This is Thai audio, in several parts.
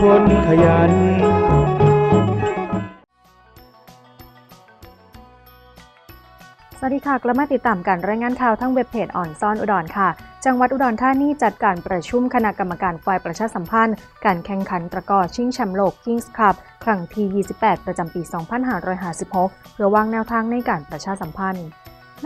คนขยันสวัสดีค่ะ กลับมาติดตามการรายงานข่าวทั้งเว็บเพจอ่อนซ่อนอุดรค่ะ จังหวัดอุดรธานีจัดการประชุมคณะกรรมการฝ่ายประชาสัมพันธ์ การแข่งขันตะกร้อชิงแชมป์โลก Kings Cup ครั้งที่ 28 ประจำปี 2556 เพื่อวางแนวทางในการประชาสัมพันธ์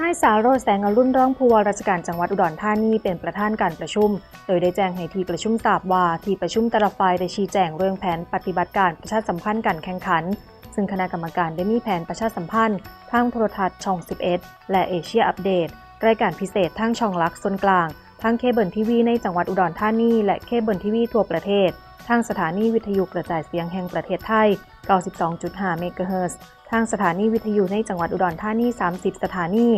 นายสารโรแสงอรุณรองผู้ว่าราชการจังหวัดอุดรธานีเป็นประธานการประชุม โดยได้แจ้งให้ที่ประชุมทราบว่าที่ประชุมแต่ละฝ่ายได้ชี้แจงเรื่องแผนปฏิบัติการประชาสัมพันธ์การแข่งขัน ซึ่งคณะกรรมการได้มีแผนประชาสัมพันธ์ทางโทรทัศน์ช่อง 11 และเอเชียอัปเดตรายการพิเศษทางช่องลักส่วนกลาง ทางเคเบิลทีวีในจังหวัดอุดรธานีและเคเบิลทีวีทั่วประเทศ ทางสถานีวิทยุกระจายเสียงแห่งประเทศไทย 92.5 เมกะเฮิรตซ์ทางสถานีวิทยุในจังหวัดอุดรธานี 30 สถานี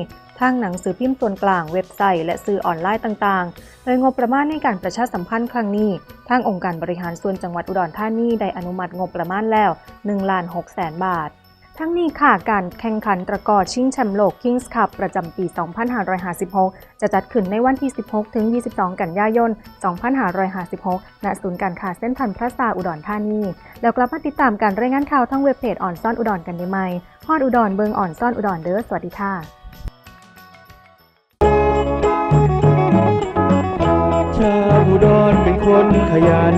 ทางหนังสือพิมพ์ส่วนกลางเว็บไซต์และสื่อออนไลน์ต่างๆ โดยงบประมาณในการประชาสัมพันธ์ครั้งนี้ ทางองค์การบริหารส่วนจังหวัดอุดรธานีได้อนุมัติงบประมาณแล้ว1ล้าน6แสนบาท ทั้งนี้ค่ะการแข่งขันตะกร้อชิงแชมป์โลก Kings Cup ประจำปี 2556 จะจัดขึ้นในวันที่ 16 ถึง 22 กันยายน 2556 ณ ศูนย์การค้าเส้นทันพระซาอุดรธานี แล้วกลับมาติดตามการรายงานข่าวทั้งเว็บเพจอ่อนซ่อนอุดรกันได้ไหมฮอดอุดรเบิงอ่อนซ่อนอุดรเด้อ สวัสดีค่ะชาวอุดรเป็นคนขยัน